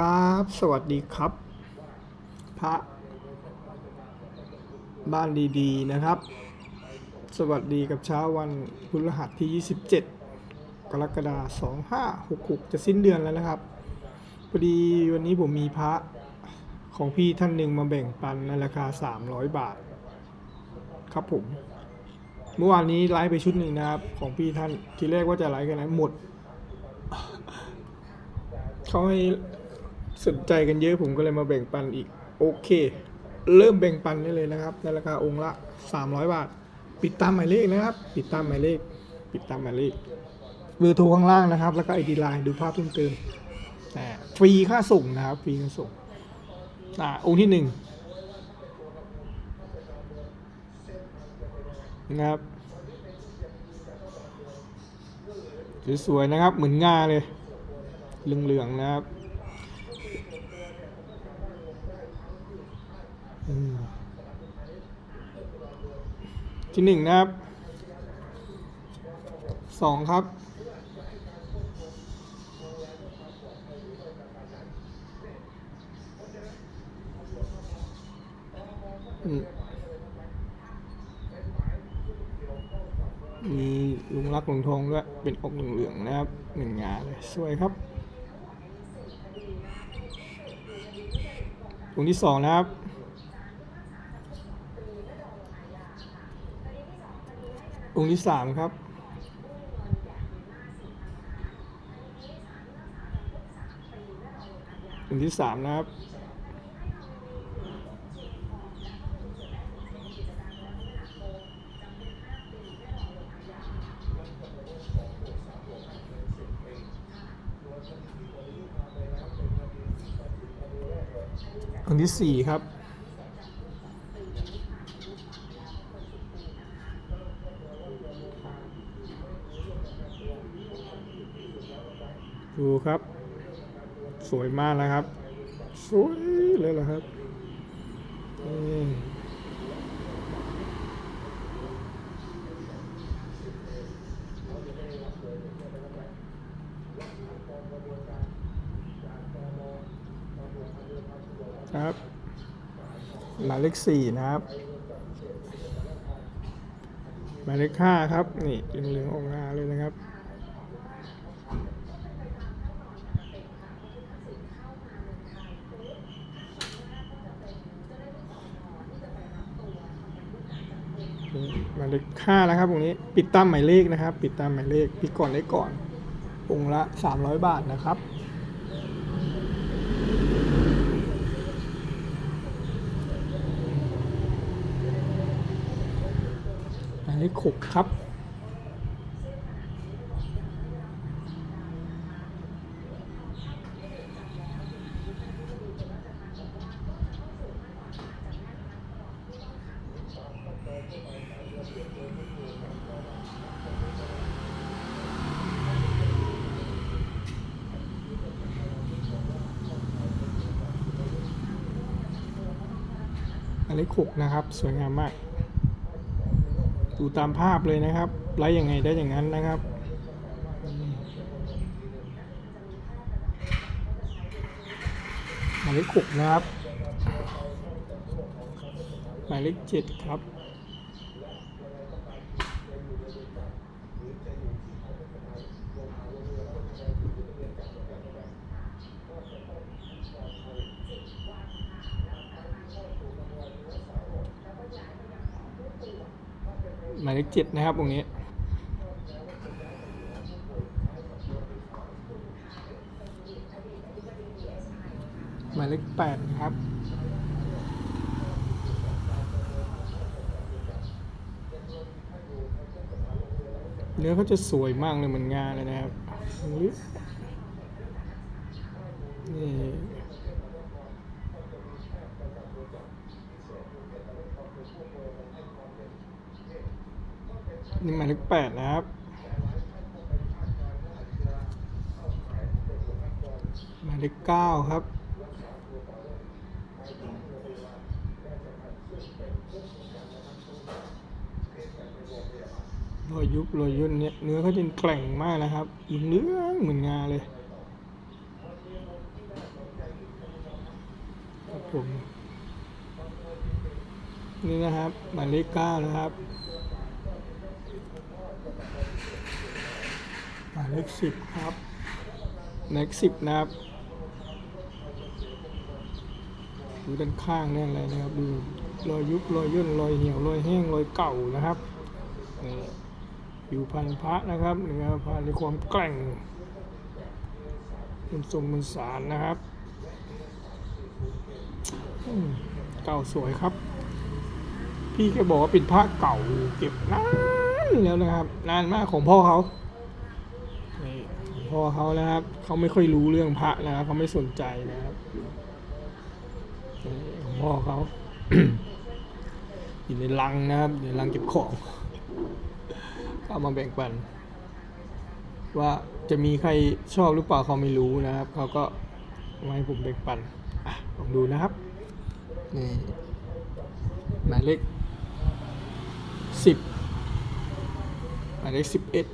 ครับ สวัสดีครับ พระ บ้านดีๆนะครับ สวัสดีกับเช้าวันพฤหัสที่ 27 กรกฎาคม2566 จะสิ้นเดือนแล้วนะครับพอดีวันนี้ผมมีพระของพี่ท่านหนึ่งมาแบ่งปันในราคา 300 บาท ครับผม เมื่อวานนี้ไลฟ์ไปชุดหนึ่งนะครับ ของพี่ท่านทีแรกว่าจะไลฟ์กันนะหมดเขาให้ สนใจกันเยอะผมก็เลยมาแบ่งปันอีก โอเค เริ่มแบ่งปันได้เลยนะครับ ในราคาองค์ละ 300 บาท ปิดตามหมายเลขนะครับ ปิดตามหมายเลข ปิดตามหมายเลขเบอร์โทรข้างล่างนะครับ แล้วก็ไอดีไลน์ดูภาพเพิ่มเติมฟรีค่าส่งนะครับฟรีค่าส่งอ่าองค์ที่หนึ่งนะครับสวยๆนะครับเหมือนงาเลยเหลืองๆนะครับอืม ที่หนึ่งนะครับสองครับมีลุงรักลุงทองด้วยเป็นอกเหลืองๆนะครับหนึ่งงาเลยสวยครับองที่สองนะครับ องค์ที่สามครับ องค์ที่สามนะครับ องค์ที่สี่ครับ ดูครับ สวยมากนะครับ สวยเลยเหรอครับนี่ครับหมายเลขสี่นะครับหมายเลขห้าครับ นี่เหลืองๆออกมาเลยนะครับ หมาย เลขห้านะครับตรงนี้ปิดตามหมายเลขนะครับ ปิดตามหมายเลขปิดก่อนได้ก่อนองละ 300 บาทนะครับหมายเลขหกครับ เลขหกนะครับ สวยงามมาก ดูตามภาพเลยนะครับไล่ยังไงได้อย่างนั้นนะครับหมายเลขหกนะครับ หมายเลขเจ็ดครับ หมายเลขเจ็ดนะครับตรงนี้หมายเลขแปดครับเนื้อเขาจะสวยมากเลยเหมือนงานเลยนะครับนี่ นี่หมายเลขแปดนะครับ หมายเลขเก้าครับ รอยยุบรอยย่นเนี่ยเนื้อเขาจะแกร่งมากนะครับเหลือเหมือนงาเลยครับผมนี่นะครับหมายเลขเก้านะครับ หมายเลขสิบครับเลขสิบนะครับดูด้านข้างเนี่ยอะไรนะครับดูรอยยุบรอยย่นรอยเหี่ยวรอยแห้งรอยเก่านะครับนี่อยู่พันพระนะครับนี่ครับพระในความแกร่งมันทรงมันสารนะครับเก่าสวยครับ พี่แกบอกว่าเป็นพระเก่าเก็บนานแล้วนะครับ นานมากของพ่อเขา องพ่อเขานะครับเขาไม่ค่อยรู้เรื่องพระนะครับเขาไม่สนใจนะครับของพ่อเขาอยู่ในลังนะครับในลังเก็บของก็เอามาแบ่งปัน ว่าจะมีใครชอบหรือเปล่าเขาไม่รู้นะครับเขาก็มาให้ผมแบ่งปันอะลองดูนะครับนี่หมายเลขสิบหมายเลขสิบเอ็ด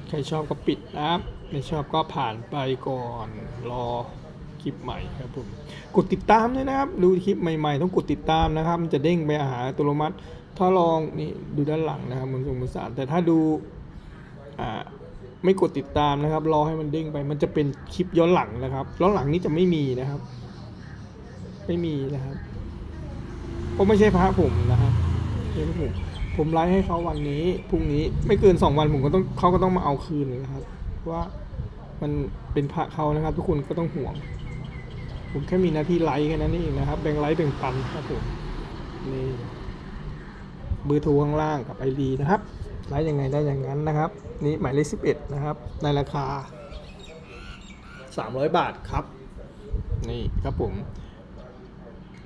ใค รชอบก็ปิดนะครับไม่ชอบก็ผ่านไปก่อนรอคลิปใหม่ครับผมกดติดตามด้วยนะครับ ดูคลิปใหม่ๆ ต้องกดติดตามนะครับ มันจะเด้งไปหาอัตโนมัติ ถ้าลองนี่ดูด้านหลังนะครับมันส่งภารแต่ถ้าดูอ่าไม่กดติดตามนะครับ รอให้มันเด้งไป มันจะเป็นคลิปย้อนหลังนะครับย้อนหลังนี้จะไม่มีนะครับ ไม่มีนะครับเพราะไม่ใช่พระผมนะครับไม่ใช่ผม ผมไลฟ์ให้เขาวันนี้พรุ่งนี้ไม่เกินสองวันผมก็ต้องเขาก็ต้องมาเอาคืนนะครับเพราะว่ามันเป็นพระเขานะครับ ทุกคนก็ต้องห่วง ผมแค่มีหน้าที่ไลฟ์แค่นั้นเองนะครับ แบ่งไลฟ์แบ่งปันครับผมนี่เบอร์โทรข้างล่างกับไอดีนะครับไลฟ์ยังไงได้อย่างนั้นนะครับ นี่หมายเลขสิบเอ็ดนะครับในราคาสามร้อยบาทครับ นี่ครับผม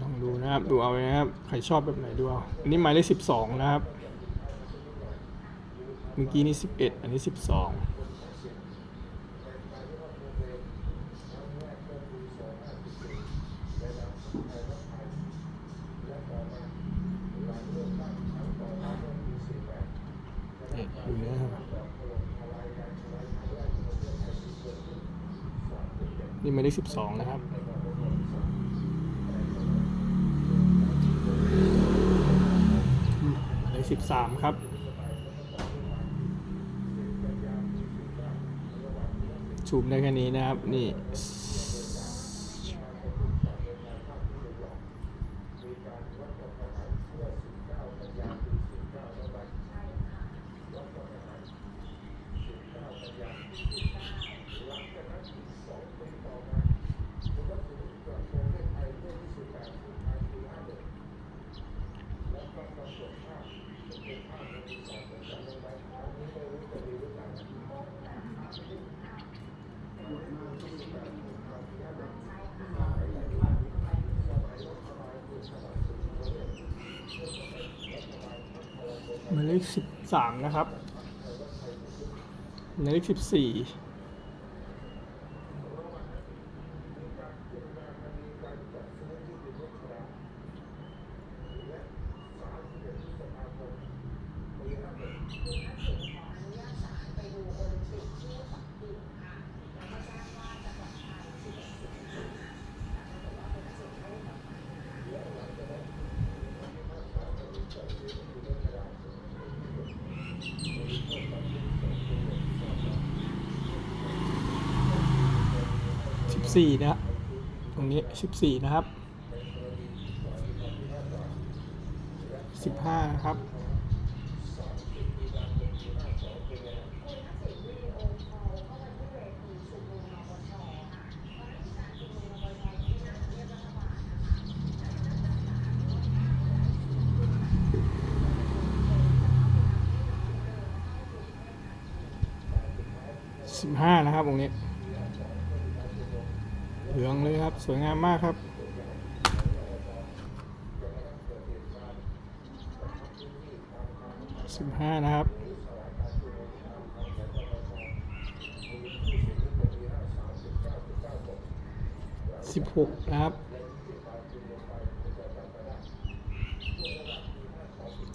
ลองดูนะครับ ดูเอาเลยนะครับ ใครชอบแบบไหนดูเอาอันนี้หมายเลขสิบสองนะครับ มื่อกี้นี่สิบเอ็ดอันนี้สิบสองนี่ดูเนื้อครับนี่หมายเลขสิบสองนะครับหมายเลขสิบสามครับ ซูมได้แค่นี้นะครับ นี่ หมายเลขสิบสามนะครับหมายเลขสิบสี่ สิบสี่นะตรงนี้สิบสี่นะครับสิบห้านะครับสิบห้านะครับตรงนี้ เหลืองเลยครับ สวยงามมากครับ สิบห้านะครับสิบหกนะครับ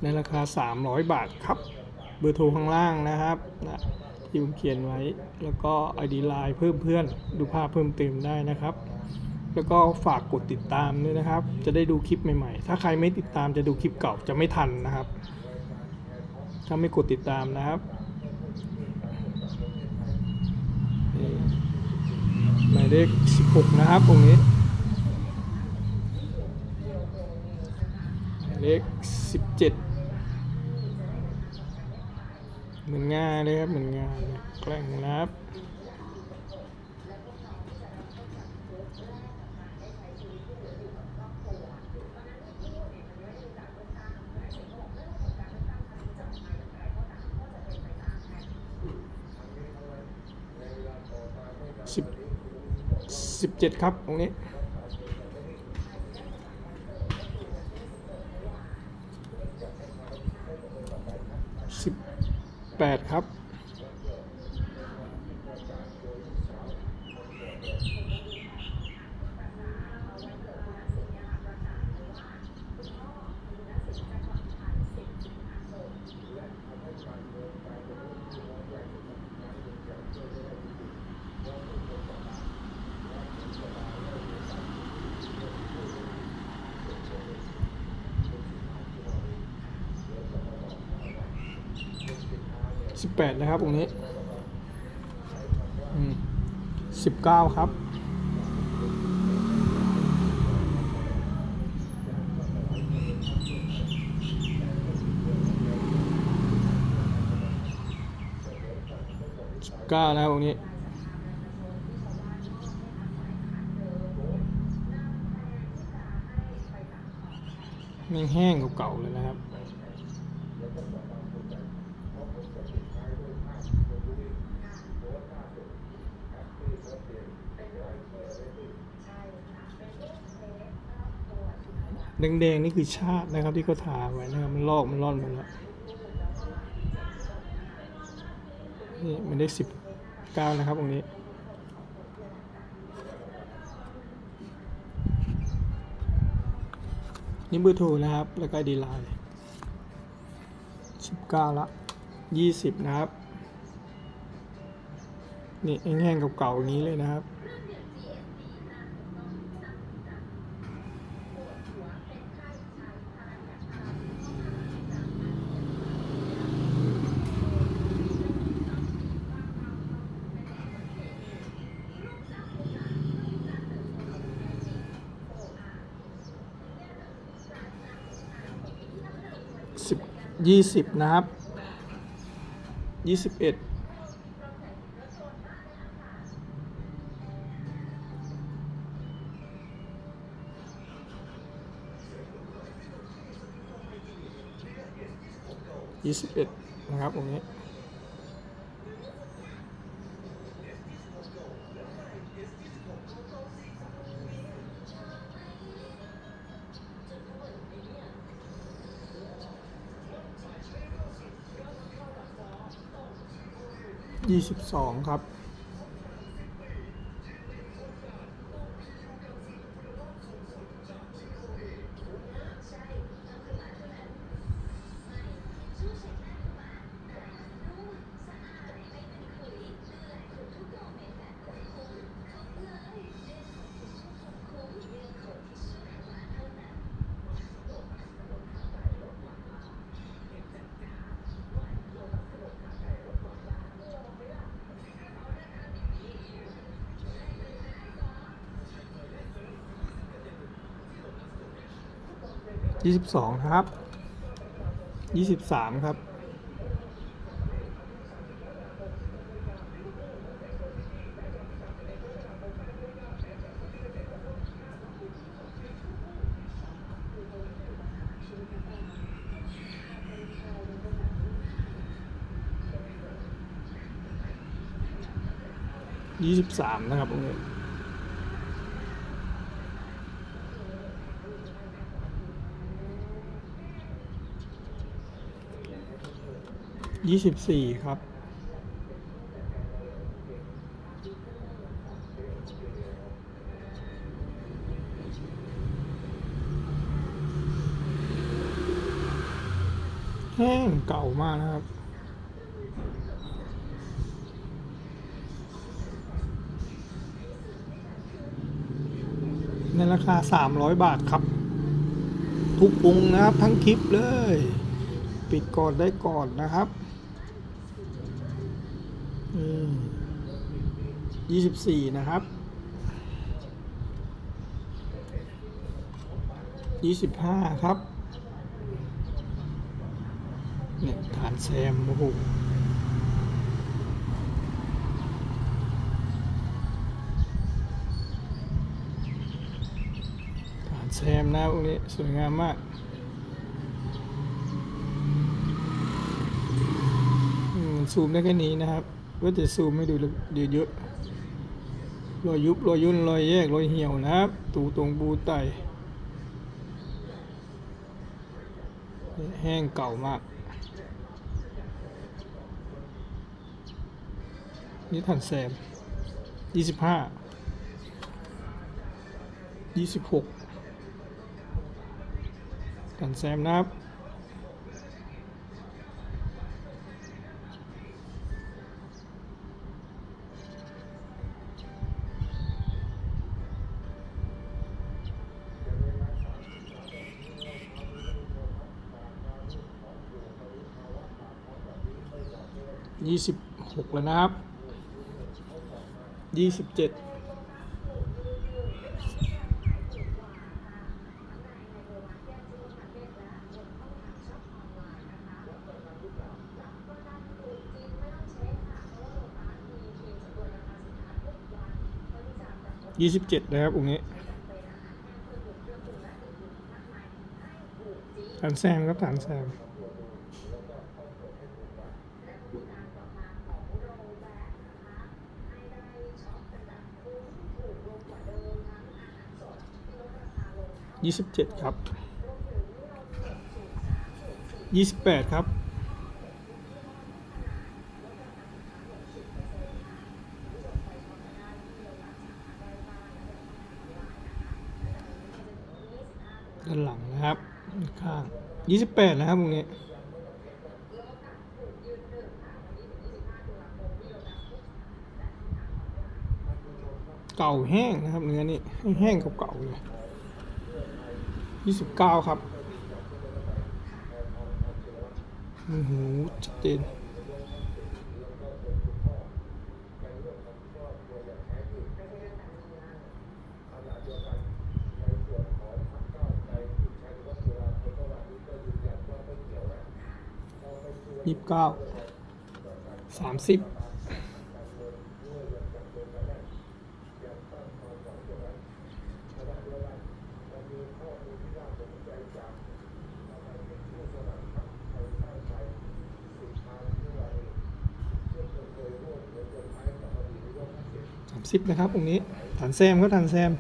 ในราคา 300 บาทครับ เบอร์โทรข้างล่างนะครับนะ ที่ผมเขียนไว้ แล้วก็ ID Line เพิ่มเพื่อน ดูภาพเพิ่มเติมได้นะครับ แล้วก็ฝากกดติดตามด้วยนะครับ จะได้ดูคลิปใหม่ๆ ถ้าใครไม่ติดตามจะดูคลิปเก่าจะไม่ทันนะครับ ถ้าไม่กดติดตามนะครับหมายเลข16 นะครับตรงนี้หมายเลข17 เหมือนงานเลยครับเหมือนงายแกล้งนะครับสิบสิบเจ็ดครับตรงนี้สิบ แปดครับ นะครับตรงนี้สิบเก้าครับ ก้านะครับตรงนี้แม่งแห้งเก่าๆเลยนะครับ แดงๆนี่คือชาตินะครับที่เขาทาไว้นะครับมันลอกมันร่อนหมดแล้วนี่มันได้สิบเก้านะครับตรงนี้นี่เบอร์โทรนะครับ แล้วก็ดีไลน์สิบเก้าละยี่สิบนะครับ นี่แห้งๆเก่าๆอย่างนี้เลยนะครับ สิบยี่สิบนะครับยี่สิบเอ็ดยี่สิบเอ็ดนะครับตรงนี้ ยี่สิบสองครับ ยี่สิบสองครับยี่สิบสามครับยี่สิบสามนะครับตรงนี้ ยี่สิบสี่ครับแห้งเก่ามากนะครับ ในราคา 300 บาทครับ ทุกองนะครับทั้งคลิปเลย ปิดก่อนได้ก่อนนะครับ ยี่สิบสี่นะครับยี่สิบห้าครับ เนี่ยฐานแซมโอ้โหฐานแซมนะพวกนี้สวยงามมากซูมได้แค่นี้นะครับ ก็จะซูมให้ดูเยอะๆรอยยุบรอยยุ่นรอยแยกรอยเหี่ยวนะครับ ตูตรงบูไตแห้งเก่ามาก นี่ทันแซมยี่สิบห้ายี่สิบหกทันแซมนะครับ ยี่สิบหกแล้วนะครับยี่สิบเจ็ดยี่สิบเจ็ดนะครับองค์นี้ฐานแซมครับฐานแซม ยี่สิบเจ็ดครับยี่สิบแปดครับด้านหลังนะครับข้างยี่สิบแปดนะครับตรงนี้เก่าแห้งนะครับเนื้อนี่แห้งเก่าๆเลย ยี่สิบเก้าครับโอ้โหชัดเจนยี่สิบเก้าสามสิบ สิบนะครับตรงนี้ฐานแซมก็ฐานแซม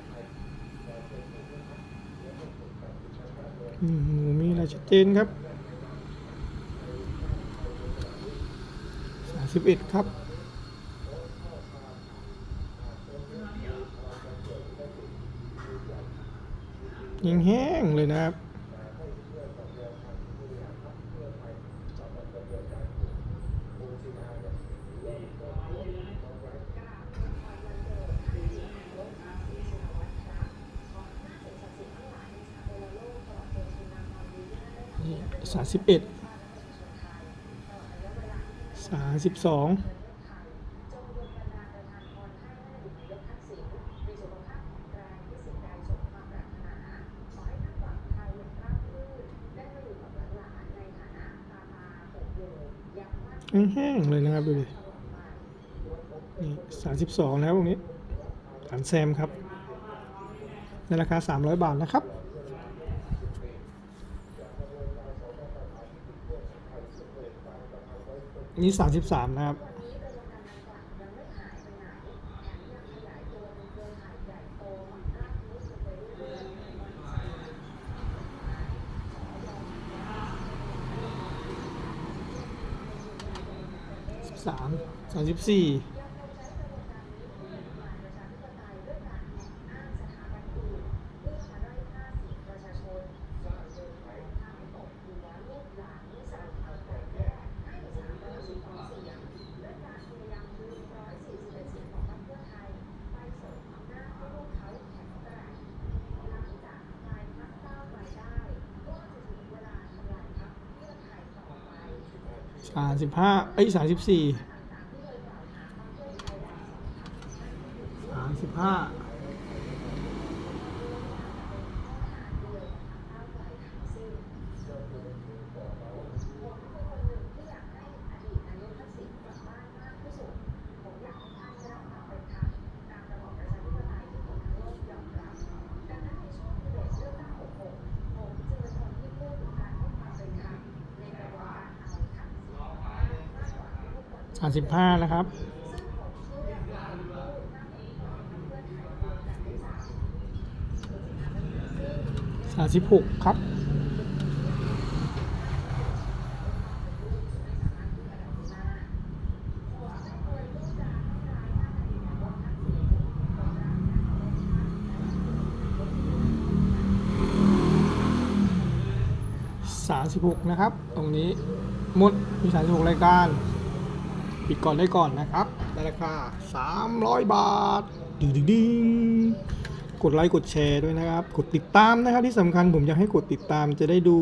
มมีอะไรชัดเจนครับสามสิบเอ็ดครับยังแห้งเลยนะครับ สามสิบเอ็ดสามสิบสองแห้งเลยนะครับดูดิ นี่สามสิบสองแล้วตรงนี้ฐานแซมครับ ในราคาสามร้อยบาทนะครับ นี่สามสิบสามนะครับสิบสามสามสิบสี่ 35เอ้ย34 สามสิบห้านะครับ สามสิบหกครับ สามสิบหกนะครับ ตรงนี้หมดมีสามสิบหกรายการ ปิดก่อนได้ก่อนนะครับในราคา 300 บาทดึงดึงดึงกดไลค์กดแชร์ด้วยนะครับ กดติดตามนะครับที่สำคัญผมอยากให้กดติดตามจะได้ดู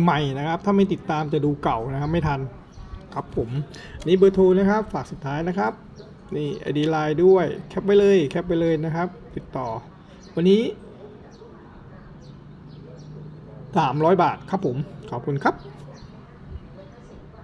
ใหม่ๆนะครับ ถ้าไม่ติดตามจะดูเก่านะครับไม่ทันครับผม นี่เบอร์โทรนะครับฝากสุดท้ายนะครับนี่ไอดีไลน์ด้วยแคปไปเลยแคปไปเลยนะครับ ติดต่อ วันนี้ 300 บาทครับผม ขอบคุณครับ